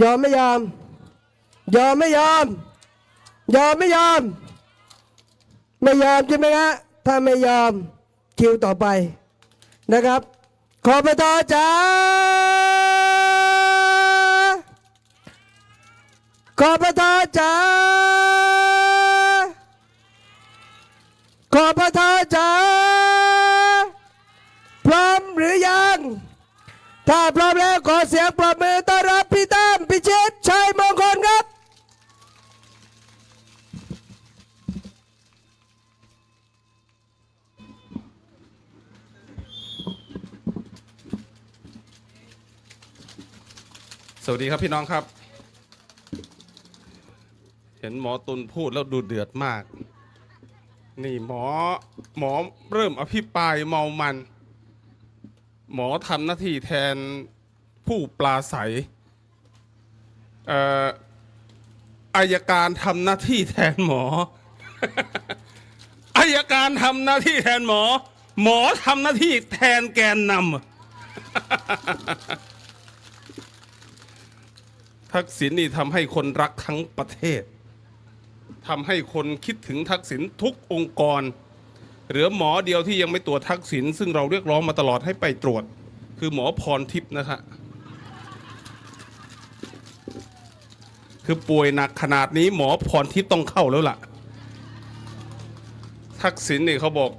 ยอมไม่ยอม ยอมไม่ยอม ยอมไม่ยอม ไม่ยอมใช่ไหมฮะถ้าไม่ยอมคิวต่อไปนะครับ ขอประทอจ๋าขอประทอจ๋าขอประทอจ๋าพร้อมหรือยัง ถ้าพร้อมแล้วขอเสียงปรบมือ สวัสดีครับพี่น้องครับ เห็นหมอตุลพูดแล้วดูเดือดมาก นี่หมอหมอเริ่มอภิปรายเมามัน หมอทำหน้าที่แทนผู้ปลาใสอ่ออายการทำหน้าที่แทนหมออายการทำหน้าที่แทนหมอ หมอทำหน้าที่แทนแกนนำ ทักษิณนี่ทำให้คนรักทั้งประเทศทำให้คนคิดถึงทักษิณทุกองค์กร เหลือหมอเดียวที่ยังไม่ตรวจทักษิณซึ่งเราเรียกร้องมาตลอดให้ไปตรวจ คือหมอพรทิพย์นะคะคือป่วยหนักขนาดนี้หมอพรทิพย์ต้องเข้าแล้วล่ะ ทักษิณนี่เขาบอก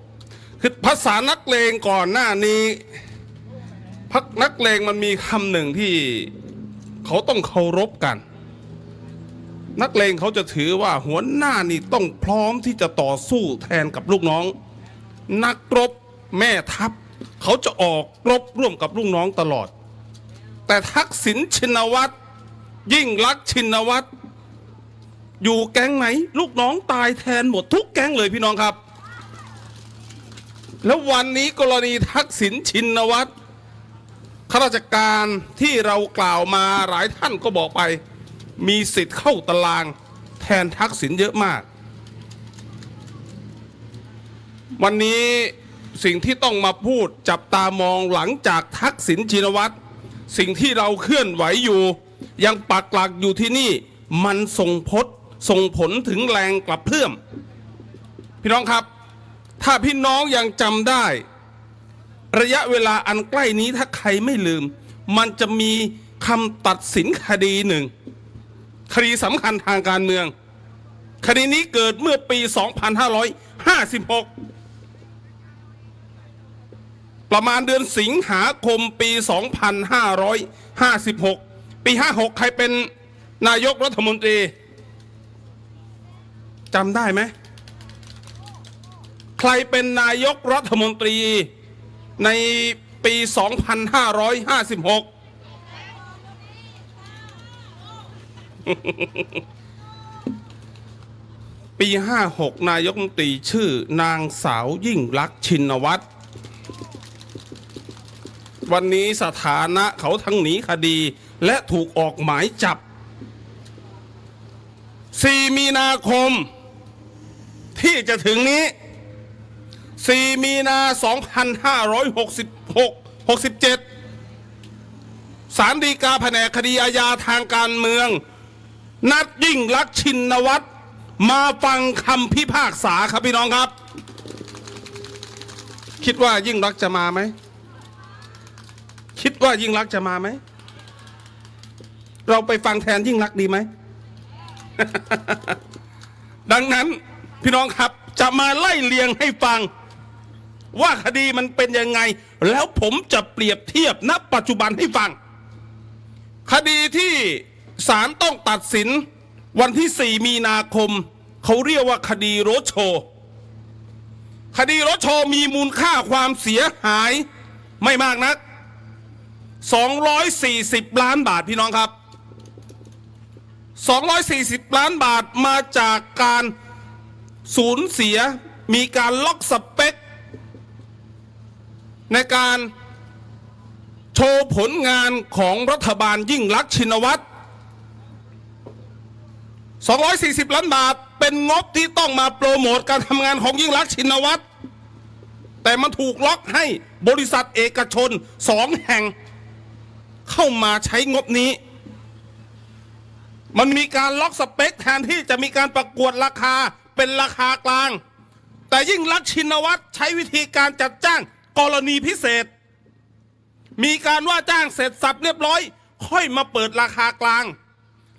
คือภาษานักเลงก่อนหน้านี้พักนักเลงมันมีคำหนึ่งที่ เขาต้องเคารพกัน นักเลงเขาจะถือว่าหัวหน้านี่ต้องพร้อมที่จะต่อสู้แทนกับลูกน้อง นักรบแม่ทัพ เขาจะออกรบร่วมกับลูกน้องตลอด แต่ทักษิณชินวัตรยิ่งลักชินวัตรอยู่แก๊งไหน ลูกน้องตายแทนหมดทุกแก๊งเลยพี่น้องครับ แล้ววันนี้กรณีทักษิณชินวัตร ข้าราชการที่เรากล่าวมาหลายท่านก็บอกไป มีสิทธิ์เข้าตารางแทนทักษิณเยอะมาก วันนี้สิ่งที่ต้องมาพูดจับตามองหลังจากทักษิณชินวัตรสิ่งที่เราเคลื่อนไหวอยู่ ยังปักหลักอยู่ที่นี่มันส่งพดส่งผลถึงแรงกลับเพื่อม พี่น้องครับ ถ้าพี่น้องยังจำได้ ระยะเวลาอันใกล้นี้ถ้าใครไม่ลืม มันจะมีคำตัดสินคดีหนึ่ง คดีสำคัญทางการเมือง คดีนี้เกิดเมื่อปี 2556 ประมาณเดือนสิงหาคมปี 2556 ปี 56 ใครเป็นนายกรัฐมนตรีจำได้ไหม ใครเป็นนายกรัฐมนตรี ในปี 2556 ปี 56 นายกมนตรีชื่อนางสาวยิ่งลักษณ์ชินวัตร วันนี้สถานะเขาทั้งหนีคดีและถูกออกหมายจับ 4 มีนาคม ที่จะถึงนี้ 4 มีนา 2566 67 สารดีกาแผนกคดีอาญาทางการเมือง นัดยิ่งลักษินวัตรมาฟังคำพิพากษาครับพี่น้องครับ คิดว่ายิ่งรักษณ์จะมาไหม คิดว่ายิ่งรักษณ์จะมาไหม เราไปฟังแทนยิ่งรักษณ์ดีไหม ดังนั้นพี่น้องครับจะมาไล่เลียงให้ฟัง ว่าคดีมันเป็นยังไง แล้วผมจะเปรียบเทียบณปัจจุบันให้ฟัง คดีที่ศาลต้องตัดสินวันที่ 4 มีนาคม เขาเรียกว่าคดีรถโชว์คดีรถโชว์มีมูลค่าความเสียหายไม่มากนัก 240 ล้านบาทพี่น้องครับ 240 ล้านบาทมาจากการสูญเสียมีการล็อกสเปค ในการโชว์ผลงานของรัฐบาลยิ่งลักษณ์ชินวัตร 240 ล้านบาทเป็นงบที่ต้องมาโปรโมทการทำงานของยิ่งลักษณ์ชินวัตร แต่มันถูกล็อกให้บริษัทเอกชนสองแห่ง เข้ามาใช้งบนี้ มันมีการล็อกสเปคแทนที่จะมีการประกวดราคาเป็นราคากลาง แต่ยิ่งรักษณ์ชินวัตรใช้วิธีการจัดจ้าง กรณีพิเศษ มีการว่าจ้างเสร็จสับเรียบร้อย ค่อยมาเปิดราคากลาง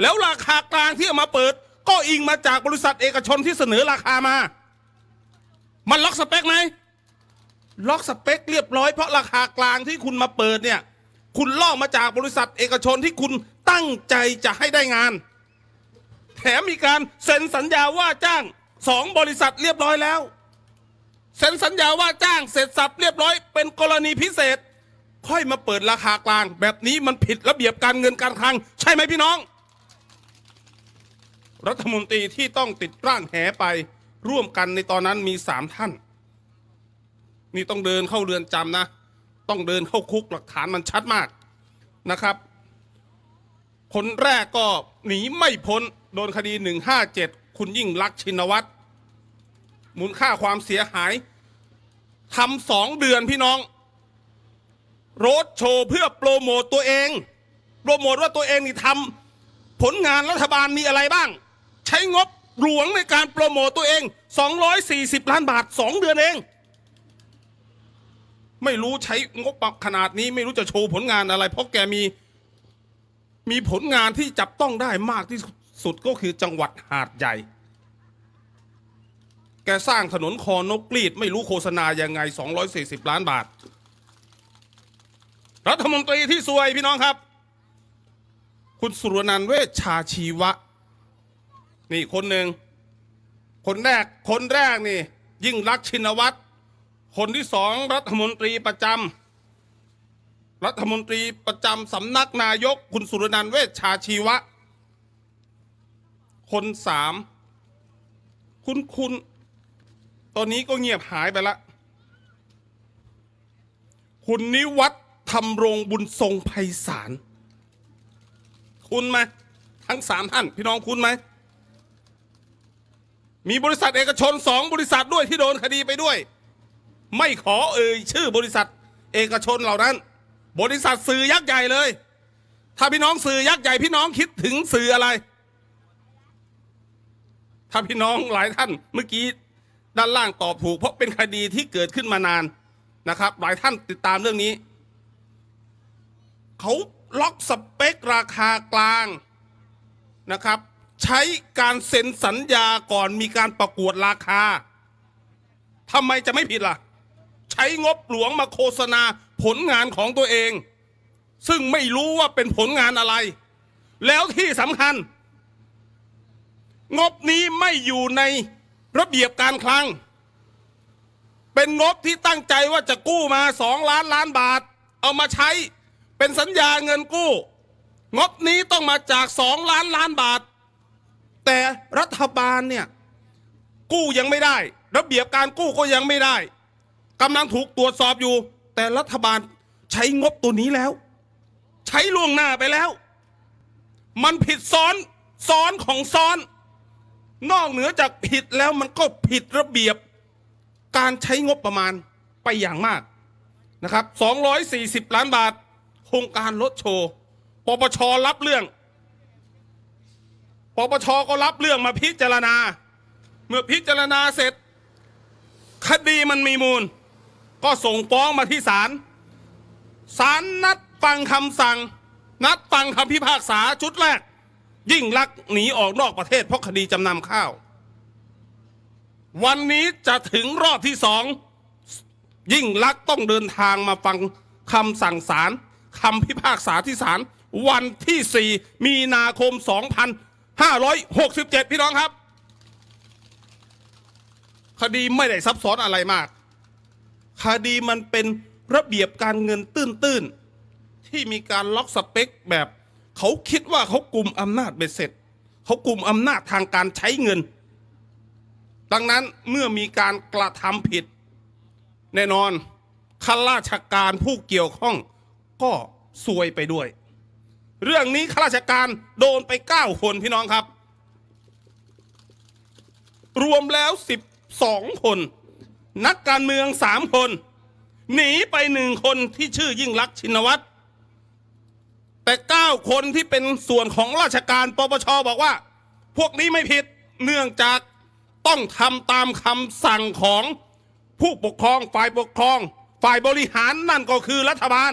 แล้วราคากลางที่เอามาเปิด ก็อิงมาจากบริษัทเอกชนที่เสนอราคามา มันล็อกสเปคไหมล็อกสเปคเรียบร้อยเพราะราคากลางที่คุณมาเปิดเนี่ย คุณลอกมาจากบริษัทเอกชนที่คุณตั้งใจจะให้ได้งาน แถมมีการเซ็นสัญญาว่าจ้างสองบริษัทเรียบร้อยแล้ว เซ็นสัญญาว่าจ้างเสร็จสับเรียบร้อย เป็นกรณีพิเศษ ค่อยมาเปิดราคากลาง แบบนี้มันผิดระเบียบการเงินการคลัง ใช่ไหมพี่น้อง รัฐมนตรีที่ต้องติดร่างแหไปร่วมกันในตอนนั้นมีสามท่าน นี่ต้องเดินเข้าเรือนจำนะ ต้องเดินเข้าคุกหลักฐานมันชัดมากนะครับ คนแรกก็หนีไม่พ้น โดนคดี 157 คุณยิ่งลักชินวัตร มูลค่าความเสียหายทำสองเดือนพี่น้อง โรดโชว์เพื่อโปรโมตตัวเอง โปรโมทว่าตัวเองนี่ทำผลงานรัฐบาลมีอะไรบ้าง ใช้งบหลวงในการโปรโมตตัวเอง 240 ล้านบาท 2 เดือนเอง ไม่รู้ใช้งบขนาดนี้ไม่รู้จะโชว์ผลงานอะไร เพราะแกมีมีผลงานที่จับต้องได้มากที่สุดก็คือจังหวัดหาดใหญ่ แกสร้างถนนคอนกกลีด ไม่รู้โฆษณายังไง 240 ล้านบาท รัฐมนตรีที่สวยพี่น้องครับ คุณสุรนันเวชชาชีวะ นี่คนหนึ่ง คนแรก คนแรกนี่ ยิ่งรักชินวัตร คนที่สองรัฐมนตรีประจำรัฐมนตรีประจำสำนักนายก คุณสุรนันเวชชาชีวะ คนสามคุณคุณ ตอนนี้ก็เงียบหายไปละ คุณนิวัฒน์ทำรงบุญทรงไพศาล คุณไหมทั้งสามท่าน พี่น้องคุณไหม มีบริษัทเอกชนสองบริษัทด้วยที่โดนคดีไปด้วย ไม่ขอเอ่ยชื่อบริษัทเอกชนเหล่านั้น บริษัทสื่อยักษ์ใหญ่เลย ถ้าพี่น้องสื่อยักษ์ใหญ่พี่น้องคิดถึงสื่ออะไร ถ้าพี่น้องหลายท่านเมื่อกี้ ด้านล่างตอบถูก เพราะเป็นคดีที่เกิดขึ้นมานานนะครับ หลายท่านติดตามเรื่องนี้ เขาล็อกสเปคราคากลางนะครับ ใช้การเซ็นสัญญาก่อนมีการประกวดราคาทำไมจะไม่ผิดล่ะ ใช้งบหลวงมาโฆษณาผลงานของตัวเอง ซึ่งไม่รู้ว่าเป็นผลงานอะไร แล้วที่สำคัญ งบนี้ไม่อยู่ใน ระเบียบการคลัง เป็นงบที่ตั้งใจว่าจะกู้มาสองล้านล้านบาท เอามาใช้เป็นสัญญาเงินกู้ งบนี้ต้องมาจากสองล้านล้านบาท แต่รัฐบาลเนี่ยกู้ยังไม่ได้ ระเบียบการกู้ก็ยังไม่ได้กำลังถูกตรวจสอบอยู่ แต่รัฐบาลใช้งบตัวนี้แล้ว ใช้ล่วงหน้าไปแล้ว มันผิดซ้อนซ้อนของซ้อน นอกเหนือจากผิดแล้วมันก็ผิดระเบียบการใช้งบประมาณไปอย่างมากนะครับ 240 ล้านบาท โครงการรถโชว์ ปปชรับเรื่อง ปปชก็รับเรื่องมาพิจารณา เมื่อพิจารณาเสร็จ คดีมันมีมูล ก็ส่งฟ้องมาที่ศาล ศาลนัดฟังคำสั่ง นัดฟังคำพิพากษาชุดแรก ยิ่งลักษณ์หนีออกนอกประเทศเพราะคดีจำนำข้าว วันนี้จะถึงรอบที่สอง ยิ่งลักษณ์ต้องเดินทางมาฟังคำสั่งศาลคำพิพากษาที่ศาลวันที่ 4 มีนาคม 2567 พี่น้องครับ คดีไม่ได้ซับซ้อนอะไรมาก คดีมันเป็นระเบียบการเงินตื้นๆ ที่มีการล็อกสเปคแบบ เขาคิดว่าเขากลุ่มอำนาจเบ็ดเสร็จ เขากลุ่มอำนาจทางการใช้เงิน ดังนั้นเมื่อมีการกระทำผิด แน่นอนข้าราชการผู้เกี่ยวข้องก็ซวยไปด้วย เรื่องนี้ข้าราชการโดนไป9คนพี่น้องครับ รวมแล้ว12คน นักการเมือง3คน หนีไปหนึ่งคนที่ชื่อยิ่งลักษณ์ชินวัตร แต่เก้าคนที่เป็นส่วนของราชการปปชบอกว่า พวกนี้ไม่ผิดเนื่องจากต้องทำตามคำสั่งของผู้ปกครองฝ่ายปกครอง ฝ่ายบริหารนั่นก็คือรัฐบาล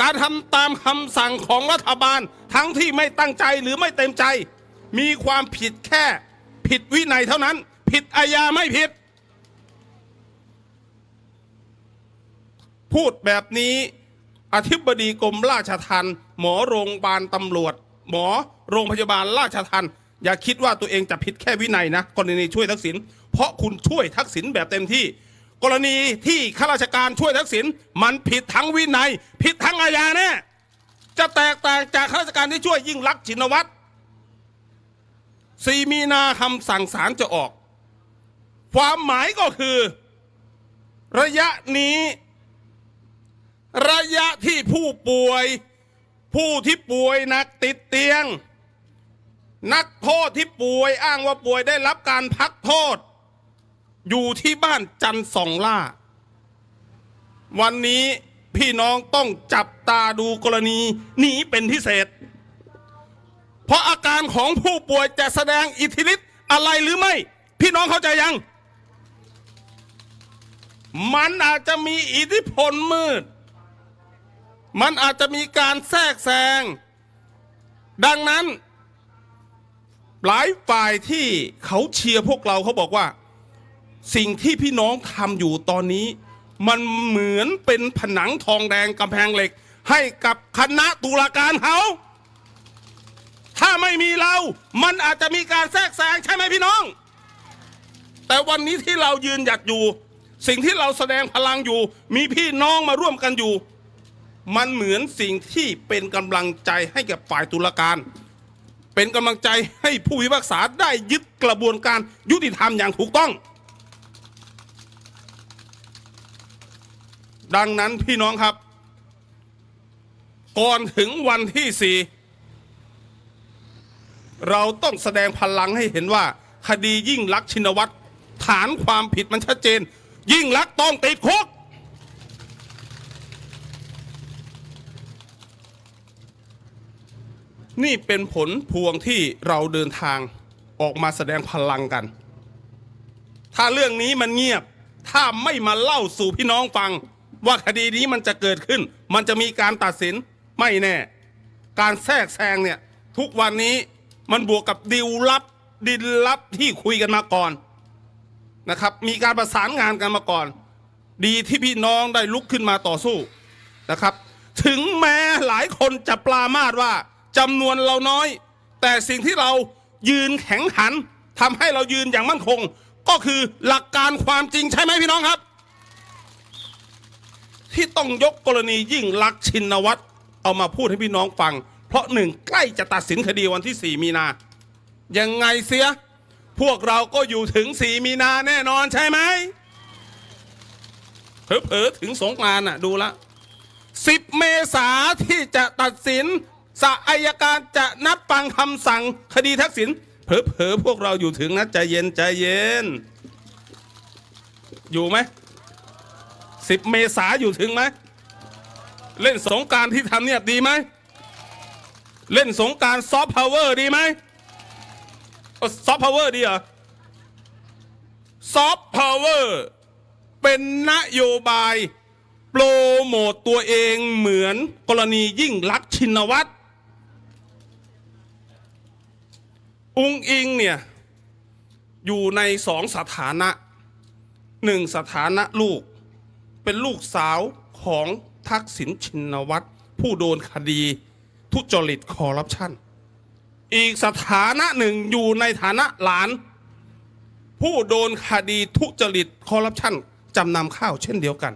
การทำตามคำสั่งของรัฐบาลทั้งที่ไม่ตั้งใจหรือไม่เต็มใจ มีความผิดแค่ผิดวินัยเท่านั้น ผิดอาญาไม่ผิด พูดแบบนี้ อธิบดีกรมราชทัณฑ์หมอโรงพยาบาลตำรวจ หมอโรงพยาบาลราชทัณฑ์อย่าคิดว่าตัวเองจะผิดแค่วินัยนะกรณีช่วยทักษิณเพราะคุณช่วยทักษิณแบบเต็มที่ กรณีที่ข้าราชการช่วยทักษิณมันผิดทั้งวินัย ผิดทั้งอาญาแน่จะแตกต่างจากข้าราชการที่ช่วยยิ่งรักษณ์ชินวัตรสีมีนาคำสั่งศาลจะออก ความหมายก็คือ ระยะนี้ ระยะที่ผู้ป่วย ผู้ที่ป่วยหนักติดเตียง นักโทษที่ป่วยอ้างว่าป่วยได้รับการพักโทษ อยู่ที่บ้านจันสองล่า วันนี้พี่น้องต้องจับตาดูกรณีนี้เป็นพิเศษ เพราะอาการของผู้ป่วยจะแสดงอิทธิฤทธิ์อะไรหรือไม่ พี่น้องเข้าใจยัง มันอาจจะมีอิทธิพลมืด มันอาจจะมีการแทรกแซง ดังนั้น หลายฝ่ายที่เขาเชียร์พวกเราเขาบอกว่า สิ่งที่พี่น้องทำอยู่ตอนนี้ มันเหมือนเป็นผนังทองแดงกำแพงเหล็ก ให้กับคณะตุลาการเขาถ้าไม่มีเรา มันอาจจะมีการแทรกแซงใช่ไหมพี่น้อง แต่วันนี้ที่เรายืนหยัดอยู่ สิ่งที่เราแสดงพลังอยู่ มีพี่น้องมาร่วมกันอยู่ มันเหมือนสิ่งที่เป็นกำลังใจให้กับฝ่ายตุลาการ เป็นกำลังใจให้ผู้พิพากษาได้ยึดกระบวนการยุติธรรมอย่างถูกต้อง ดังนั้นพี่น้องครับ ก่อนถึงวันที่สี่เราต้องแสดงพลังให้เห็นว่า คดียิ่งลักษณ์ชินวัตรฐานความผิดมันชัดเจน ยิ่งลักษ์ต้องติดคุก นี่เป็นผลพวงที่เราเดินทางออกมาแสดงพลังกัน ถ้าเรื่องนี้มันเงียบ ถ้าไม่มาเล่าสู่พี่น้องฟัง ว่าคดีนี้มันจะเกิดขึ้น มันจะมีการตัดสินไม่แน่ การแทรกแซงเนี่ย ทุกวันนี้มันบวกกับดิวลับดินลับที่คุยกันมาก่อนนะครับ มีการประสานงานกันมาก่อน ดีที่พี่น้องได้ลุกขึ้นมาต่อสู้นะครับ ถึงแม้หลายคนจะปลามาดว่า จำนวนเราน้อย แต่สิ่งที่เรายืนแข็งขันทำให้เรายืนอย่างมั่นคง ก็คือหลักการความจริงใช่ไหมพี่น้องครับ ที่ต้องยกกรณียิ่งลักษณ์ชินวัตรเอามาพูดให้พี่น้องฟัง เพราะหนึ่งใกล้จะตัดสินคดีวันที่ 4 มีนายังไงเสีย พวกเราก็อยู่ถึง 4 มีนาแน่นอนใช่ไหมเผลอๆถึงสงกรานต์น่ะดูละ 10 เมษาที่จะตัดสิน สะอายการจะนัดฟังคำสั่งคดีทักษิณเผลอๆพวกเราอยู่ถึงนะใจเย็นใจเย็น อยู่ไหมสิบเมษาอยู่ถึงไหมเล่นสงการที่ทำเนี่ยดีไหมเล่นสงการซอฟต์พาวเวอร์ดีไหมซอฟต์พาวเวอร์ดีเหรอซอฟต์พาวเวอร์เป็นนโยบาย โปรโมตตัวเองเหมือนกรณียิ่งลักษณ์ชินวัตร อุงอิงเนี่ยอยู่ในสองสถานะหนึ่งสถานะลูก เป็นลูกสาวของทักษิณชินวัตรผู้โดนคดีทุจริตคอร์รัปชันอีกสถานะหนึ่งอยู่ในฐานะหลาน ผู้โดนคดีทุจริตคอร์รัปชันจำนำข้าวเช่นเดียวกัน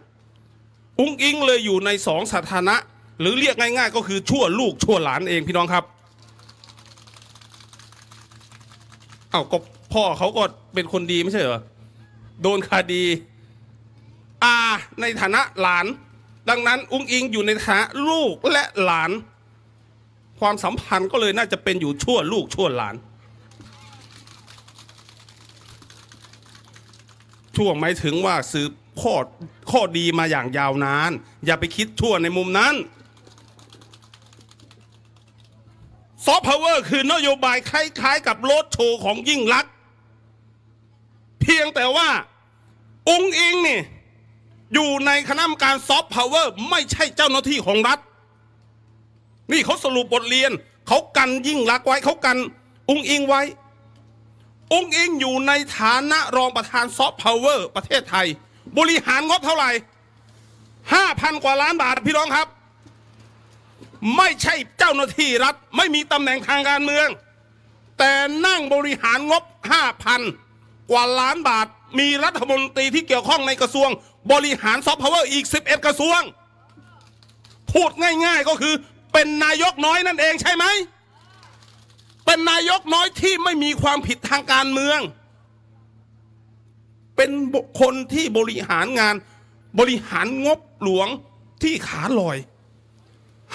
อุ้งอิงเลยอยู่ในสองสถานะ หรือเรียกง่าย ๆ ก็คือชั่วลูกชั่วหลานเองพี่น้องครับ เอาก็พ่อเขาก็เป็นคนดีไม่ใช่เหรอโดนคดี อาในฐานะหลาน ดังนั้น อุ้งอิงอยู่ในฐานะลูกและหลาน ความสัมพันธ์ก็เลยน่าจะเป็นอยู่ชั่วลูกชั่วหลาน ชั่วหมายถึงว่าสืบข้อข้อดีมาอย่างยาวนาน อย่าไปคิดชั่วในมุมนั้น ซอฟต์พาวเวอร์คือนโยบายคล้ายๆ กับโลดโชว์ของยิ่งลัก เพียงแต่ว่าองค์อิงนี่อยู่ในคณะกรรมการซอฟต์พาวเวอร์ไม่ใช่เจ้าหน้าที่ของรัฐ นี่เขาสรุปบทเรียน เขากันยิ่งลักไว้เขากันองค์อิงไว้ องค์อิงอยู่ในฐานะรองประธานซอฟต์พาวเวอร์ประเทศไทย บริหารงบเท่าไหร่ห้าพันกว่าล้านบาทพี่น้องครับ ไม่ใช่เจ้าหน้าที่รัฐ ไม่มีตำแหน่งทางการเมือง แต่นั่งบริหารงบห้าพันกว่าล้านบาท มีรัฐมนตรีที่เกี่ยวข้องในกระทรวง บริหารซอฟต์พาวเวอร์อีก 11 กระทรวง พูดง่ายๆก็คือเป็นนายกน้อยนั่นเองใช่ไหม เป็นนายกน้อยที่ไม่มีความผิดทางการเมือง เป็นคคลที่บริหารงานบริหารงบหลวงที่ขาลอย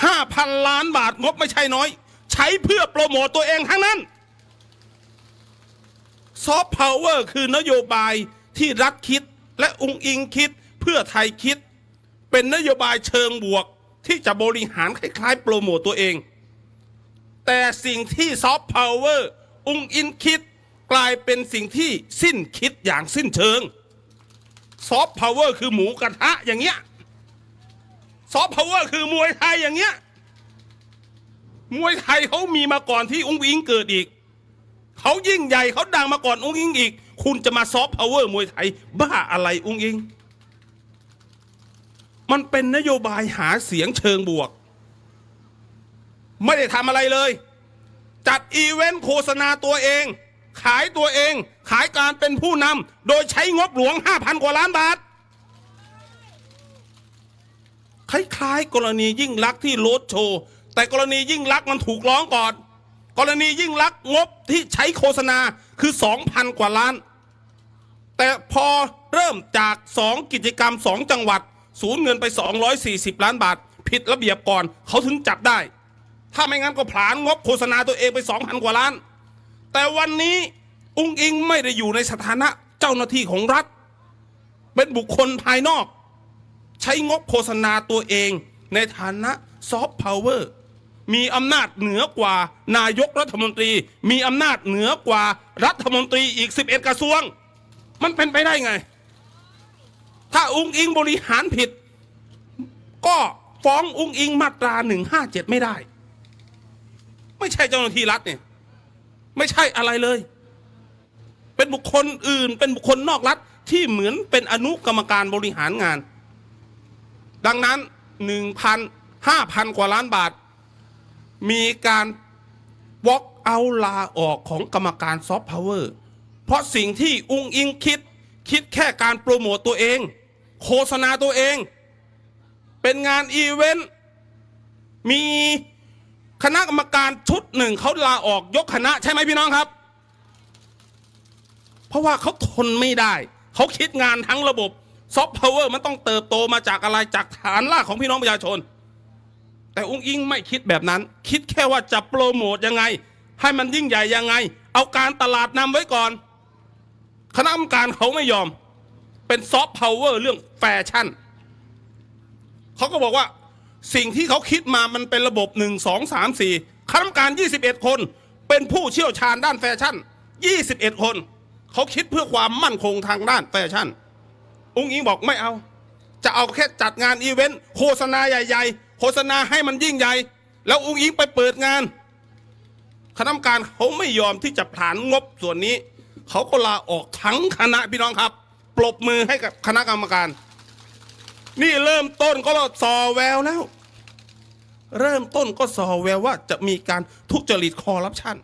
ห้าพันล้านบาทงบไม่ใช่น้อย ใช้เพื่อโปรโมตตัวเองทั้งนั้นซอฟต์พาวเวอร์คือนโยบายที่รัฐคิดและองค์อิงคิดเพื่อไทยคิด เป็นนโยบายเชิงบวกที่จะบริหารคล้ายๆ โปรโมตตัวเอง แต่สิ่งที่ซอฟต์พาวเวอร์องค์อินคิดกลายเป็นสิ่งที่สิ้นคิดอย่างสิ้นเชิงซอฟต์พาวเวอร์คือหมูกระทะอย่างเงี้ย ซอฟต์พาวเวอร์คือมวยไทยอย่างเงี้ย มวยไทยเขามีมาก่อนที่อุ้งอิงเกิดอีก เขายิ่งใหญ่เขาดังมาก่อนอุ้งอิงอีก คุณจะมาซอฟต์พาวเวอร์มวยไทย บ้าอะไรอุ้งอิง มันเป็นนโยบายหาเสียงเชิงบวก ไม่ได้ทำอะไรเลย จัดอีเวนต์โฆษณาตัวเอง ขายตัวเอง ขายการเป็นผู้นำโดยใช้งบหลวง 5,000 กว่าล้านบาท คล้ายๆ กรณียิ่งลักษณ์ที่โลดโชว์แต่กรณียิ่งลักษณ์มันถูกร้องก่อน กรณียิ่งลักษณ์งบที่ใช้โฆษณาคือ2,000กว่าล้าน แต่พอเริ่มจาก 2 กิจกรรม 2 จังหวัด สูญเงินไป 240 ล้านบาท ผิดระเบียบก่อนเขาถึงจับได้ ถ้าไม่งั้นก็ผลานงบโฆษณาตัวเองไป 2,000 กว่าล้าน แต่วันนี้อุ้งอิงไม่ได้อยู่ในสถานะเจ้าหน้าที่ของรัฐ เป็นบุคคลภายนอก ใช้งบโฆษณาตัวเองในฐานะซอฟต์พาวเวอร์มีอำนาจเหนือกว่านายกรัฐมนตรี มีอำนาจเหนือกว่ารัฐมนตรีอีก 11 กระทรวง มันเป็นไปได้ไง ถ้าอุ้งอิงบริหารผิด ก็ฟ้องอุ้งอิงมาตรา 157 ไม่ได้ ไม่ใช่เจ้าหน้าที่รัฐเนี่ยไม่ใช่อะไรเลย เป็นบุคคลอื่น เป็นบุคคลนอกรัฐที่เหมือนเป็นอนุกรรมการบริหารงาน ดังนั้นหนึ่งพันห้าพันกว่าล้านบาท มีการวอล์กเอาลาออกของกรรมการซอฟต์พาวเวอร์เพราะสิ่งที่อุ้งอิงคิด คิดแค่การโปรโมตตัวเอง โฆษณาตัวเอง เป็นงานอีเวนต์ มีคณะกรรมการชุดหนึ่งเขาลาออกยกคณะใช่ไหมพี่น้องครับ เพราะว่าเขาทนไม่ได้ เขาคิดงานทั้งระบบ ซอฟต์พาวเวอร์มันต้องเติบโตมาจากอะไรจากฐานรากของพี่น้องประชาชน แต่อุ้งอิงไม่คิดแบบนั้น คิดแค่ว่าจะโปรโมทยังไง ให้มันยิ่งใหญ่ยังไง เอาการตลาดนำไว้ก่อน คณะกรรมการเขาไม่ยอม เป็นซอฟต์พาวเวอร์เรื่องแฟชั่นเขาก็บอกว่าสิ่งที่เขาคิดมามันเป็นระบบ 1 2 3 4คณะกรรมการ 21 คน เป็นผู้เชี่ยวชาญด้านแฟชั่น 21 คน เขาคิดเพื่อความมั่นคงทางด้านแฟชั่น อุ้งอิงบอกไม่เอา จะเอาแค่จัดงานอีเวนต์โฆษณาใหญ่ๆ โฆษณาให้มันยิ่งใหญ่ แล้วอุ้งอิงไปเปิดงาน คณะกรรมการเขาไม่ยอมที่จะผลานงบส่วนนี้ เขาก็ลาออกทั้งคณะพี่น้องครับ ปรบมือให้กับคณะกรรมการ นี่เริ่มต้นก็สอแววแล้ว เริ่มต้นก็สอแววว่าจะมีการทุจริตคอร์รัปชัน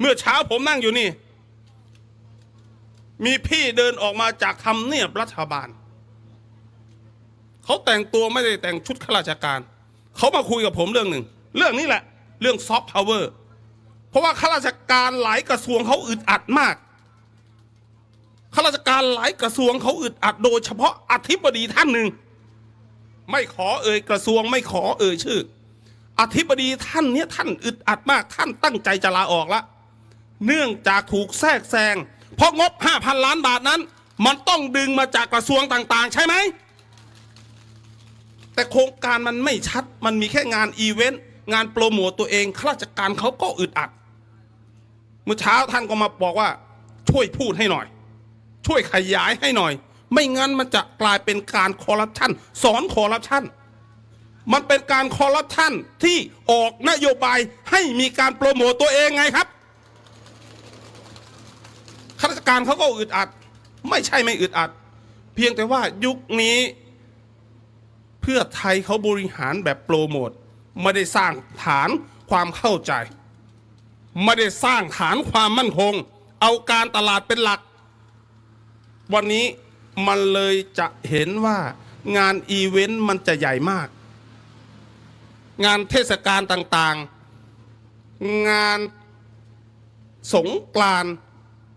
เมื่อเช้าผมนั่งอยู่นี่ มีพี่เดินออกมาจากทำเนียบรัฐบาล เขาแต่งตัวไม่ได้แต่งชุดข้าราชการ เขามาคุยกับผมเรื่องหนึ่ง เรื่องนี้แหละ เรื่องซอฟต์พาวเวอร์ เพราะว่าข้าราชการหลายกระทรวงเขาอึดอัดมาก ข้าราชการหลายกระทรวงเขาอึดอัดโดยเฉพาะอธิบดีท่านหนึ่ง ไม่ขอเอ่ยกระทรวงไม่ขอเอ่ยชื่อ อธิบดีท่านเนี้ยท่านอึดอัดมาก ท่านตั้งใจจะลาออกละ เนื่องจากถูกแทรกแซง เพราะงบ 5,000 ล้านบาทนั้น มันต้องดึงมาจากกระทรวงต่างๆ ใช่ไหม แต่โครงการมันไม่ชัดมันมีแค่งานอีเวนต์งานโปรโมตตัวเองข้าราชการเขาก็อึดอัด เมื่อเช้าท่านก็มาบอกว่า ช่วยพูดให้หน่อย ช่วยขยายให้หน่อย ไม่งั้นมันจะกลายเป็นการคอร์รัปชันสอนคอร์รัปชันมันเป็นการคอร์รัปชันที่ออกนโยบายให้มีการโปรโมตตัวเองไงครับ ข้าราชการเขาก็อึดอัด ไม่ใช่ไม่อึดอัด เพียงแต่ว่ายุคนี้เพื่อไทยเขาบริหารแบบโปรโมทไม่ได้สร้างฐานความเข้าใจ ไม่ได้สร้างฐานความมั่นคง เอาการตลาดเป็นหลัก วันนี้มันเลยจะเห็นว่างานอีเวนต์มันจะใหญ่มาก งานเทศกาลต่างๆ งานสงกรานต์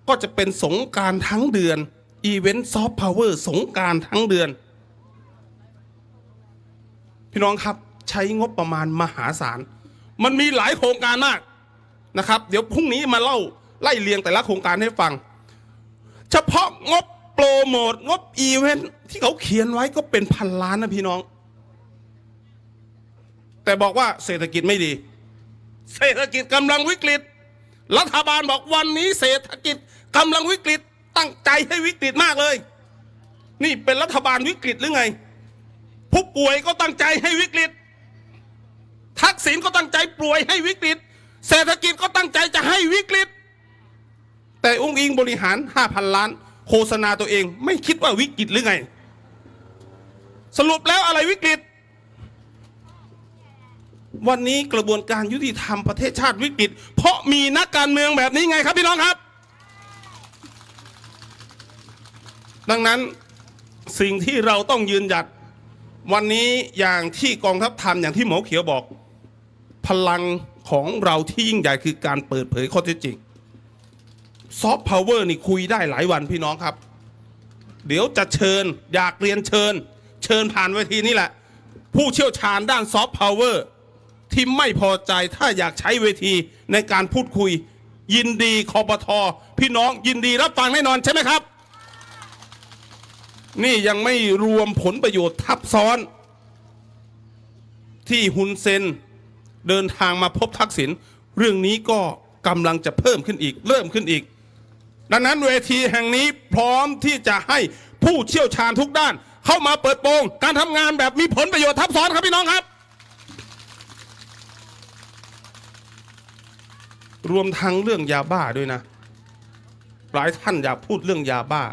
ก็จะเป็นสงการทั้งเดือนอีเวนต์ซอฟต์พาวเวอร์สงการทั้งเดือน พี่น้องครับใช้งบประมาณมหาศาล มันมีหลายโครงการมากนะครับ เดี๋ยวพรุ่งนี้มาเล่าไล่เรียงแต่ละโครงการให้ฟัง เฉพาะงบโปรโมทงบอีเวนท์ที่เขาเขียนไว้ก็เป็นพันล้านนะพี่น้อง แต่บอกว่าเศรษฐกิจไม่ดี เศรษฐกิจกำลังวิกฤต รัฐบาลบอกวันนี้เศรษฐกิจ กำลังวิกฤตตั้งใจให้วิกฤตมากเลย นี่เป็นรัฐบาลวิกฤตหรือไง ผู้ป่วยก็ตั้งใจให้วิกฤต ทักษิณก็ตั้งใจป่วยให้วิกฤต เศรษฐกิจก็ตั้งใจจะให้วิกฤต แต่องค์อิงบริหาร5,000ล้าน โฆษณาตัวเองไม่คิดว่าวิกฤตหรือไง สรุปแล้วอะไรวิกฤต วันนี้กระบวนการยุติธรรมประเทศชาติวิกฤต เพราะมีนักการเมืองแบบนี้ไงครับพี่น้องครับ ดังนั้นสิ่งที่เราต้องยืนหยัดวันนี้อย่างที่กองทัพทำอย่างที่หมอเขียวบอก พลังของเราที่ยิ่งใหญ่คือการเปิดเผยข้อเท็จจริงซอฟต์พาวเวอร์นี่คุยได้หลายวันพี่น้องครับ เดี๋ยวจะเชิญอยากเรียนเชิญ เชิญผ่านเวทีนี่แหละ ผู้เชี่ยวชาญด้านซอฟต์พาวเวอร์ที่ไม่พอใจถ้าอยากใช้เวทีในการพูดคุย ยินดีคอปทอพี่น้องยินดีรับฟังแน่นอนใช่ไหมครับ นี่ยังไม่รวมผลประโยชน์ทับซ้อน ที่ฮุนเซนเดินทางมาพบทักษิณเรื่องนี้ก็กำลังจะเพิ่มขึ้นอีก เริ่มขึ้นอีก ดังนั้นเวทีแห่งนี้พร้อมที่จะให้ผู้เชี่ยวชาญทุกด้าน เข้ามาเปิดโปงการทำงานแบบมีผลประโยชน์ทับซ้อนครับพี่น้องครับ รวมทั้งเรื่องยาบ้าด้วยนะ หลายท่านอยากพูดเรื่องยาบ้า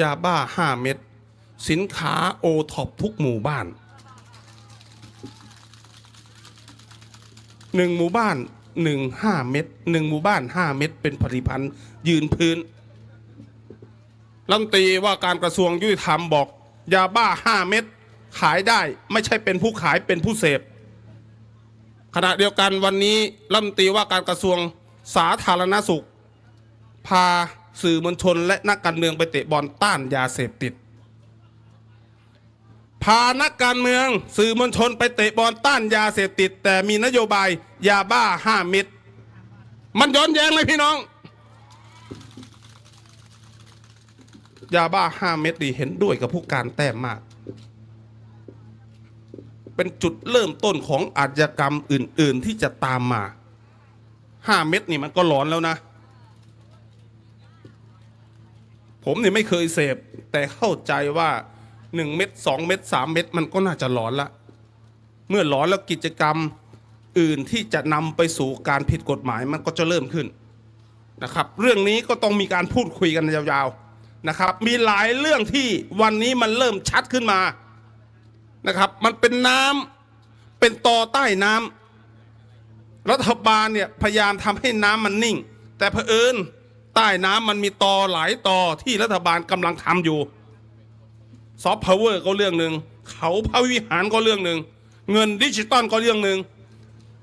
ยาบ้าห้าเม็ดสินค้าโอท็อปทุกหมู่บ้านหนึ่งหมู่บ้านหนึ่งห้าเม็ดหนึ่งหมู่บ้านห้าเม็ดเป็นผลิตภัณฑ์ยืนพื้นรัฐมนตรีว่าการกระทรวงยุติธรรมบอก ยาบ้าห้าเม็ดขายได้ไม่ใช่เป็นผู้ขายเป็นผู้เสพ ขณะเดียวกันวันนี้รัฐมนตรีว่าการกระทรวงสาธารณสุข พา สื่อมวลชนและนักการเมืองไปเตะบอลต้านยาเสพติด พานักการเมืองสื่อมวลชนไปเตะบอลต้านยาเสพติด แต่มีนโยบายยาบ้าห้าเม็ดมันย้อนแย้งไหมพี่น้อง ยาบ้าห้าเม็ดนี่เห็นด้วยกับผู้การแต้มมากเป็นจุดเริ่มต้นของอาชญากรรมอื่น ๆ ที่จะตามมาห้าเม็ดนี่มันก็หลอนแล้วนะ ผมเนี่ยไม่เคยเสพ แต่เข้าใจว่าหนึ่งเม็ดสองเม็ดสามเม็ดมันก็น่าจะหลอนละ เมื่อหลอนแล้วกิจกรรมอื่นที่จะนำไปสู่การผิดกฎหมายมันก็จะเริ่มขึ้นนะครับ เรื่องนี้ก็ต้องมีการพูดคุยกันยาวๆนะครับ มีหลายเรื่องที่วันนี้มันเริ่มชัดขึ้นมานะครับ มันเป็นน้ำเป็นตอใต้น้ำรัฐบาลเนี่ยพยายามทำให้น้ำมันนิ่ง แต่เผอิญ ใต้น้ำมันมีตอหลายตอที่รัฐบาลกำลังทำอยู่ซอฟต์พาวเวอร์ก็เรื่องหนึ่งเขาพระวิหารก็เรื่องหนึ่งเงินดิจิตอลก็เรื่องหนึ่ง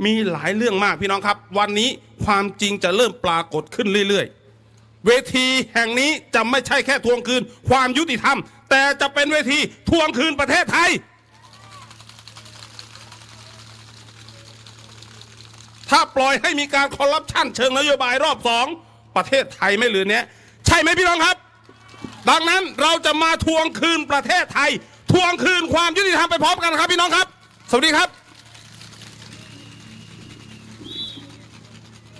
มีหลายเรื่องมากพี่น้องครับ วันนี้ความจริงจะเริ่มปรากฏขึ้นเรื่อย ๆ เวทีแห่งนี้จะไม่ใช่แค่ทวงคืน ความยุติธรรม แต่จะเป็นเวทีทวงคืนประเทศไทย ถ้าปล่อยให้มีการคอร์รัปชันเชิงนโยบายรอบสอง ประเทศไทยไม่เหลือเนี้ยใช่ไหมพี่น้องครับ ดังนั้นเราจะมาทวงคืนประเทศไทย ทวงคืนความยุติธรรมไปพร้อมกันครับพี่น้องครับ สวัสดีครับ